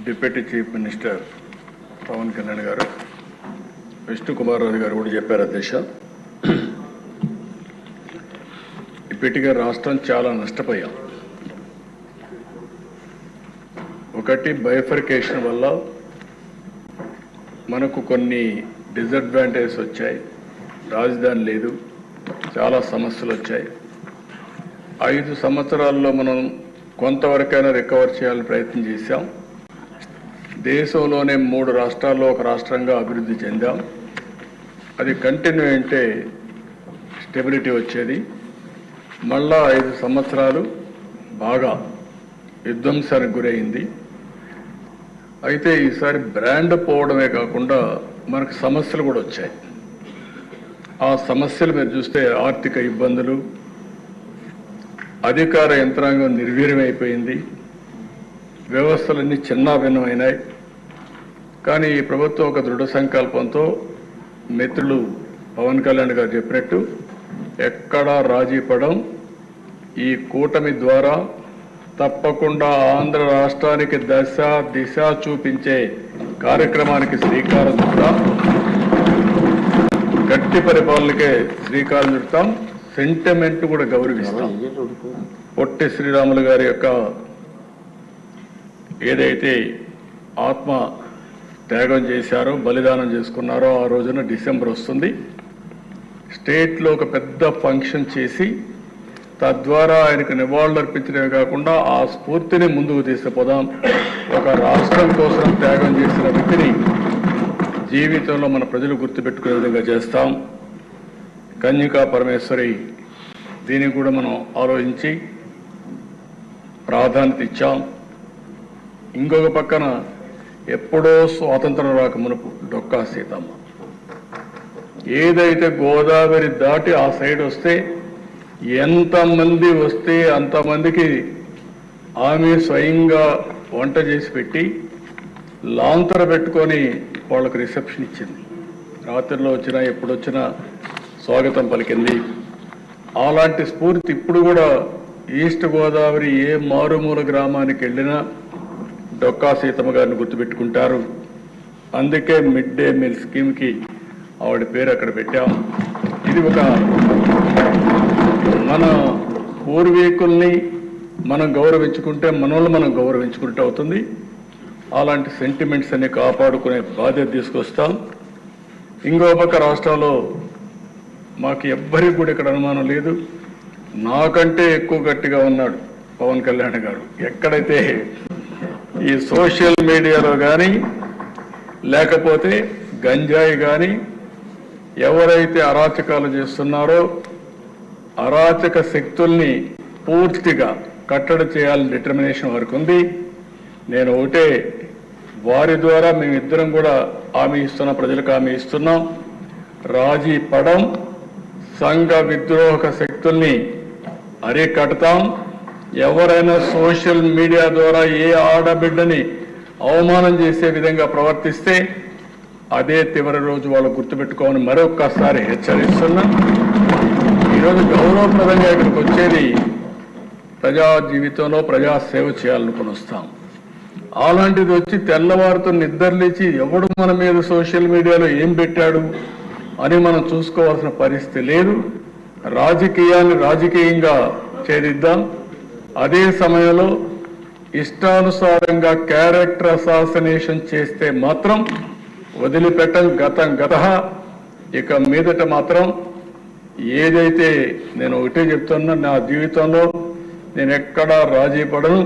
Deputy chief minister Pawan Kalyan garu Vishnu Kumar రాజు గారు కూడా చెప్పారు అధ్యక్ష. ఇప్పటికే రాష్ట్రం చాలా నష్టపోయాం. ఒకటి బైఫర్కేషన్ వల్ల మనకు కొన్ని డిసడ్వాంటేజెస్ వచ్చాయి. రాజధాని లేదు చాలా సమస్యలు వచ్చాయి. ఐదు సంవత్సరాల్లో మనం కొంతవరకైనా రికవర్ చేయాలని ప్రయత్నం చేశాం. దేశంలోనే మూడు రాష్ట్రాల్లో ఒక రాష్ట్రంగా అభివృద్ధి చెందాం. అది కంటిన్యూ అంటే స్టెబిలిటీ వచ్చేది. మళ్ళా ఐదు సంవత్సరాలు బాగా విధ్వంసానికి గురైంది. అయితే ఈసారి బ్రాండ్ పోవడమే కాకుండా మనకు సమస్యలు కూడా వచ్చాయి. ఆ సమస్యలు మీరు చూస్తే ఆర్థిక ఇబ్బందులు అధికార యంత్రాంగం నిర్వీర్యమైపోయింది. వ్యవస్థలన్నీ చిన్నాభిన్నమైనాయి. కానీ ఈ ప్రభుత్వం ఒక దృఢ సంకల్పంతో మిత్రులు పవన్ కళ్యాణ్ గారు చెప్పినట్టు ఎక్కడా రాజీ పడం ఈ కూటమి ద్వారా తప్పకుండా ఆంధ్ర రాష్ట్రానికి దశ దిశ చూపించే కార్యక్రమానికి శ్రీకారం చుడతాం. గట్టి పరిపాలనకే శ్రీకారం చుడతాం. సెంటిమెంట్ కూడా గౌరవిస్తాం. పొట్టి శ్రీరాములు గారి యొక్క ఏదైతే ఆత్మ త్యాగం చేశారో బలిదానం చేసుకున్నారో ఆ రోజున డిసెంబర్ వస్తుంది. స్టేట్లో ఒక పెద్ద ఫంక్షన్ చేసి తద్వారా ఆయనకు నివాళులు అర్పించడమే కాకుండా ఆ స్ఫూర్తిని ముందుకు తీసుకుపోదాం. ఒక రాష్ట్రం కోసం త్యాగం చేసిన వ్యక్తిని జీవితంలో మన ప్రజలు గుర్తుపెట్టుకునే విధంగా చేస్తాం. కన్యకా పరమేశ్వరి దీనికి కూడా మనం ఆలోచించి ప్రాధాన్యత ఇచ్చాం. ఇంకొక పక్కన ఎప్పుడో స్వాతంత్రం రాక మునుపు డొక్కా సీతమ్మ. ఏదైతే గోదావరి దాటి ఆ సైడ్ వస్తే ఎంతమంది వస్తే అంతమందికి ఆమె స్వయంగా వంట చేసి పెట్టి లాంతర పెట్టుకొని వాళ్ళకు రిసెప్షన్ ఇచ్చింది. రాత్రిలో వచ్చినా ఎప్పుడు వచ్చినా స్వాగతం పలికింది. అలాంటి స్ఫూర్తి ఇప్పుడు కూడా ఈస్ట్ గోదావరి ఏ మారుమూల గ్రామానికి వెళ్ళినా డొక్కా సీతమ్మ గారిని గుర్తుపెట్టుకుంటారు. అందుకే మిడ్ డే మీల్ స్కీమ్కి ఆవిడ పేరు అక్కడ పెట్టాం. ఇది ఒక మన పూర్వీకుల్ని మనం గౌరవించుకుంటే మనల్ని మనం గౌరవించుకుంటే అవుతుంది. అలాంటి సెంటిమెంట్స్ అన్ని కాపాడుకునే బాధ్యత తీసుకొస్తాం. ఇంకో పక్క రాష్ట్రంలో మాకు ఎవ్వరికి కూడా ఇక్కడ అనుమానం లేదు. నాకంటే ఎక్కువ గట్టిగా ఉన్నాడు పవన్ కళ్యాణ్ గారు. ఎక్కడైతే ఈ సోషల్ మీడియాలో కానీ లేకపోతే గంజాయి కానీ ఎవరైతే అరాచకాలు చేస్తున్నారో అరాచక శక్తుల్ని పూర్తిగా కట్టడి చేయాలని డిటర్మినేషన్ వరకు ఉంది. నేను ఒకటే వారి ద్వారా మేమిద్దరం కూడా హామీ ఇస్తున్న ప్రజలకు హామీ ఇస్తున్నాం. రాజీ పడం సంఘ విద్రోహక శక్తుల్ని అరికడతాం. ఎవరైనా సోషల్ మీడియా ద్వారా ఏ ఆడబిడ్డని అవమానం చేసే విధంగా ప్రవర్తిస్తే అదే చివరి రోజు వాళ్ళు గుర్తుపెట్టుకోమని మరొక్కసారి హెచ్చరిస్తున్నా. ఈరోజు గౌరవప్రదంగా ఇక్కడికి వచ్చేది ప్రజా జీవితంలో ప్రజా సేవ చేయాలనుకుని వస్తాం అలాంటిది వచ్చి తెల్లవారితో నిద్రలేచి ఎవడు మన మీద సోషల్ మీడియాలో ఏం పెట్టాడు అని మనం చూసుకోవాల్సిన పరిస్థితి లేదు. రాజకీయాన్ని రాజకీయంగా చేరిద్దాం అదే సమయంలో ఇష్టానుసారంగా క్యారెక్టర్ అసాసినేషన్ చేస్తే మాత్రం వదిలిపెట్టం గతం గత. ఇక మీదట మాత్రం ఏదైతే నేను ఒకటే చెప్తున్నా నా జీవితంలో నేను ఎక్కడా రాజీ పడను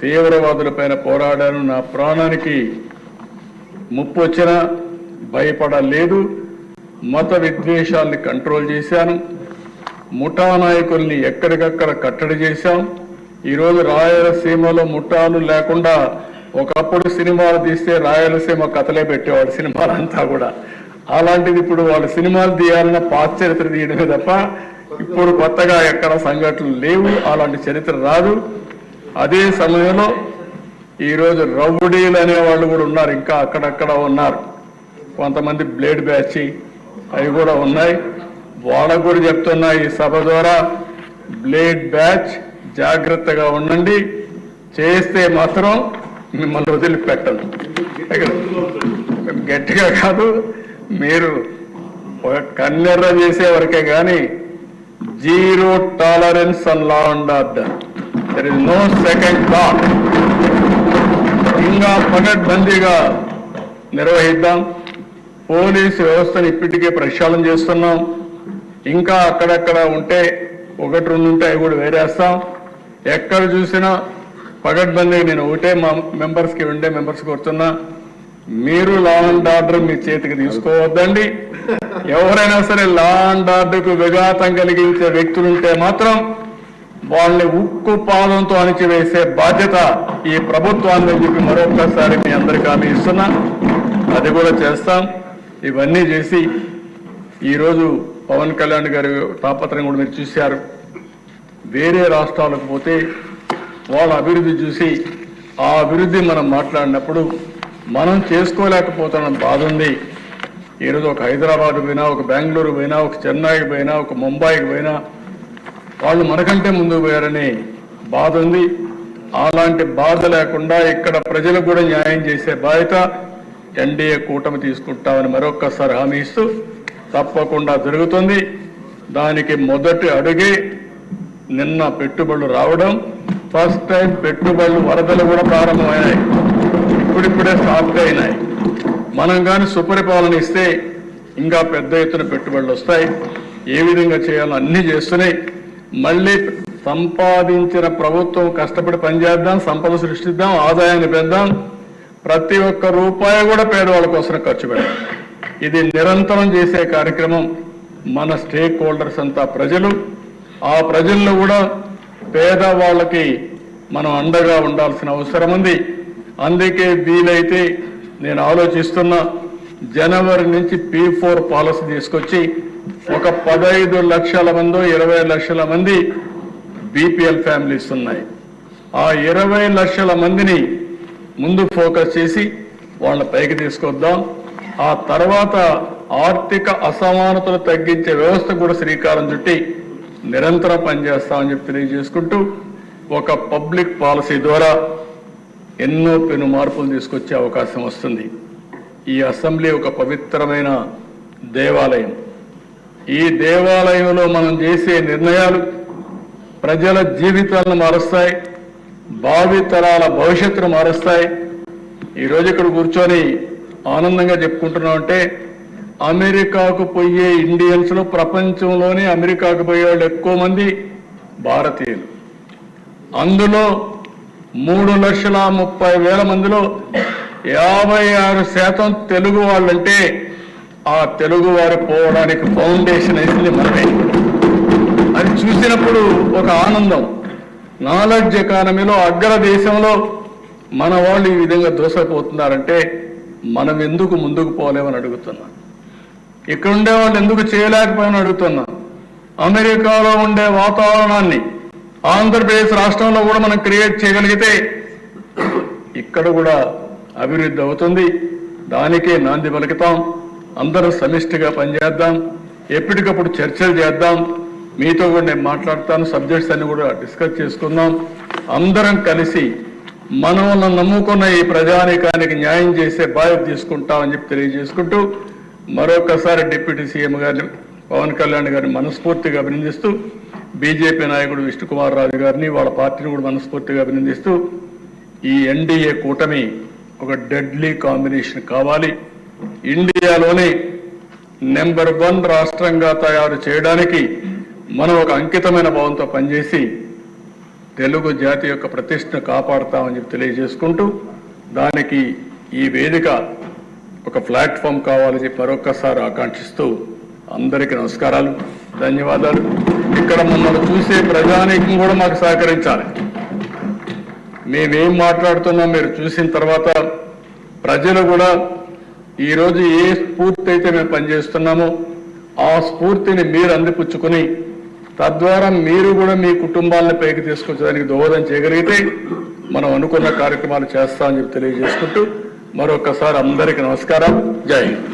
తీవ్రవాదులపైన పోరాడాను నా ప్రాణానికి ముప్పు వచ్చినా భయపడలేదు మత విద్వేషాల్ని కంట్రోల్ చేశాను. ముఠా నాయకుల్ని ఎక్కడికక్కడ కట్టడి చేశాం. ఈరోజు రాయలసీమలో ముఠాలు లేకుండా ఒకప్పుడు సినిమాలు తీస్తే రాయలసీమ కథలే పెట్టేవాడు సినిమాలంతా కూడా. అలాంటిది ఇప్పుడు వాళ్ళు సినిమాలు తీయాలన్న పాత చరిత్ర తీయడమే తప్ప ఇప్పుడు కొత్తగా ఎక్కడ సంఘటనలు లేవు అలాంటి చరిత్ర రాదు. అదే సమయంలో ఈరోజు రౌడీలు అనే వాళ్ళు కూడా ఉన్నారు ఇంకా అక్కడక్కడ ఉన్నారు. కొంతమంది బ్లేడ్ బ్యాచి అవి కూడా ఉన్నాయి. వాళ్ళకు కూడా చెప్తున్నా ఈ సభ ద్వారా బ్లేడ్ బ్యాచ్ జాగ్రత్తగా ఉండండి. చేస్తే మాత్రం మిమ్మల్ని వదిలిపెట్టను. గట్టిగా కాదు మీరు ఒక కన్నెర్ర చేసే వరకే కానీ zero tolerance and law and order. There is no second thought ఇంకా పగడ్బందీగా నిర్వహిద్దాం. పోలీసు వ్యవస్థను ఇప్పటికే ప్రక్షాళన చేస్తున్నాం. ఇంకా అక్కడక్కడ ఉంటే ఒకటి రెండు ఉంటే అవి కూడా వేరేస్తాం. ఎక్కడ చూసినా పగడ్బందీ నేను ఒకటే మా మెంబర్స్కి ఉండే మెంబర్స్కి కూర్చున్నా. మీరు లా అండ్ ఆర్డర్ మీ చేతికి తీసుకోవద్దండి. ఎవరైనా సరే లా అండ్ ఆర్డర్కు విఘాతం కలిగించే వ్యక్తులుంటే మాత్రం వాళ్ళని ఉక్కు పాదంతో అణిచివేసే బాధ్యత ఈ ప్రభుత్వాన్ని చెప్పి మరొకసారి మీ అందరికీ హామీ ఇస్తున్నా. అది కూడా చేస్తాం. ఇవన్నీ చేసి ఈరోజు పవన్ కళ్యాణ్ గారి తాపత్రయం కూడా మీరు చూశారు. వేరే రాష్ట్రాలకు పోతే వాళ్ళ అభివృద్ధి చూసి ఆ అభివృద్ధి మనం మాట్లాడినప్పుడు మనం చేసుకోలేకపోతున్న బాధ ఉంది. ఈరోజు ఒక హైదరాబాద్ పోయినా ఒక బెంగళూరు పోయినా ఒక చెన్నైకి పోయినా ఒక ముంబాయికి పోయినా వాళ్ళు మనకంటే ముందుకు పోయారని బాధ ఉంది. అలాంటి బాధ లేకుండా ఇక్కడ ప్రజలకు కూడా న్యాయం చేసే బాధ్యత ఎన్డీఏ కూటమి తీసుకుంటామని మరొక్కసారి హామీ ఇస్తూ తప్పకుండా జరుగుతుంది దానికి మొదటి అడుగే నిన్న పెట్టుబడులు రావడం. ఫస్ట్ టైం పెట్టుబడులు వరదలు కూడా ప్రారంభమైనాయి. ఇప్పుడిప్పుడే సాఫ్ట్ అయినాయి. మనం కానీ సుపరిపాలన ఇస్తే ఇంకా పెద్ద ఎత్తున పెట్టుబడులు వస్తాయి. ఏ విధంగా చేయాలో అన్నీ చేస్తున్నాయి. మళ్ళీ సంపాదించిన ప్రభుత్వం కష్టపడి పనిచేద్దాం సంపద సృష్టిద్దాం ఆదాయాన్ని పెందాం. ప్రతి ఒక్క రూపాయి కూడా పేదవాళ్ళ కోసం ఖర్చు పెడదాం ఇది నిరంతరం చేసే కార్యక్రమం మన స్టేక్ హోల్డర్స్ అంతా ప్రజలు. ఆ ప్రజల్లో కూడా పేదవాళ్ళకి మనం అండగా ఉండాల్సిన అవసరం ఉంది. అందుకే వీలైతే నేను ఆలోచిస్తున్నా జనవరి నుంచి పీ ఫోర్ పాలసీ తీసుకొచ్చి ఒక పదహైదు లక్షల మందో ఇరవై లక్షల మంది బీపీఎల్ ఫ్యామిలీస్ ఉన్నాయి. ఆ ఇరవై లక్షల మందిని ముందు ఫోకస్ చేసి వాళ్ళ పైకి తీసుకొద్దాం. ఆ తర్వాత ఆర్థిక అసమానతలు తగ్గించే వ్యవస్థ కూడా శ్రీకారం చుట్టి నిరంతరం పనిచేస్తామని చెప్పి తెలియజేసుకుంటూ ఒక పబ్లిక్ పాలసీ ద్వారా ఎన్నో పెను మార్పులు తీసుకొచ్చే అవకాశం వస్తుంది. ఈ అసెంబ్లీ ఒక పవిత్రమైన దేవాలయం. ఈ దేవాలయంలో మనం చేసే నిర్ణయాలు ప్రజల జీవితాలను మారుస్తాయి భావితరాల భవిష్యత్తును మారుస్తాయి. ఈరోజు ఇక్కడ కూర్చొని ఆనందంగా చెప్పుకుంటున్నాం అంటే అమెరికాకు పోయే ఇండియన్స్లో ప్రపంచంలోనే అమెరికాకు పోయే వాళ్ళు ఎక్కువ మంది భారతీయులు. అందులో మూడు లక్షల ముప్పై వేల మందిలో యాభై ఆరు శాతం తెలుగు వాళ్ళంటే ఆ తెలుగు వారు పోవడానికి ఫౌండేషన్ వేసింది మనమే. అది చూసినప్పుడు ఒక ఆనందం. నాలెడ్జ్ ఎకానమీలో అగ్ర దేశంలో మన వాళ్ళు ఈ విధంగా దోసపోతున్నారంటే మనం ఎందుకు ముందుకు పోలేమని అడుగుతున్నాను ఇక్కడ ఉండే వాళ్ళు ఎందుకు చేయలేకపోయామని అడుగుతున్నా. అమెరికాలో ఉండే వాతావరణాన్ని ఆంధ్రప్రదేశ్ రాష్ట్రంలో కూడా మనం క్రియేట్ చేయగలిగితే ఇక్కడ కూడా అభివృద్ధి అవుతుంది. దానికే నాంది పలుకుతాం. అందరూ సమిష్టిగా పనిచేద్దాం. ఎప్పటికప్పుడు చర్చలు చేద్దాం. మీతో కూడా నేను మాట్లాడతాను. సబ్జెక్ట్స్ అన్ని కూడా డిస్కస్ చేసుకుందాం. అందరం కలిసి మనల్ని నమ్ముకున్న ఈ ప్రజానీకానికి న్యాయం చేసే బాధ్యత తీసుకుంటామని చెప్పి తెలియజేసుకుంటూ మరొకసారి డిప్యూటీ సీఎం గారిని పవన్ కళ్యాణ్ గారిని మనస్ఫూర్తిగా అభినందిస్తూ బీజేపీ నాయకుడు విష్ణుకుమార్ రాజు గారిని వాళ్ళ పార్టీని కూడా మనస్ఫూర్తిగా అభినందిస్తూ ఈ ఎన్డీఏ కూటమి ఒక డెడ్లీ కాంబినేషన్ కావాలి. ఇండియాలోనే నెంబర్ వన్ రాష్ట్రంగా తయారు చేయడానికి మనం ఒక అంకితమైన భావంతో పనిచేసి తెలుగు జాతి యొక్క ప్రతిష్టను కాపాడుతామని చెప్పి తెలియజేసుకుంటూ దానికి ఈ వేదిక ఒక ప్లాట్ఫామ్ కావాలని చెప్పి మరొక్కసారి ఆకాంక్షిస్తూ అందరికీ నమస్కారాలు ధన్యవాదాలు. ఇక్కడ మమ్మల్ని చూసే ప్రజానీకం కూడా మాకు సహకరించాలి. మేమేం మాట్లాడుతున్నాం మీరు చూసిన తర్వాత ప్రజలు కూడా ఈరోజు ఏ స్ఫూర్తి అయితే మేము పనిచేస్తున్నామో ఆ స్ఫూర్తిని మీరు అందిపుచ్చుకొని తద్వారా మీరు కూడా మీ కుటుంబాలను పైకి తీసుకొచ్చడానికి దోహదం చేయగలిగితే మనం అనుకున్న కార్యక్రమాలు చేస్తామని చెప్పి తెలియజేసుకుంటూ మరొకసారి అందరికీ నమస్కారం. జై హింద్.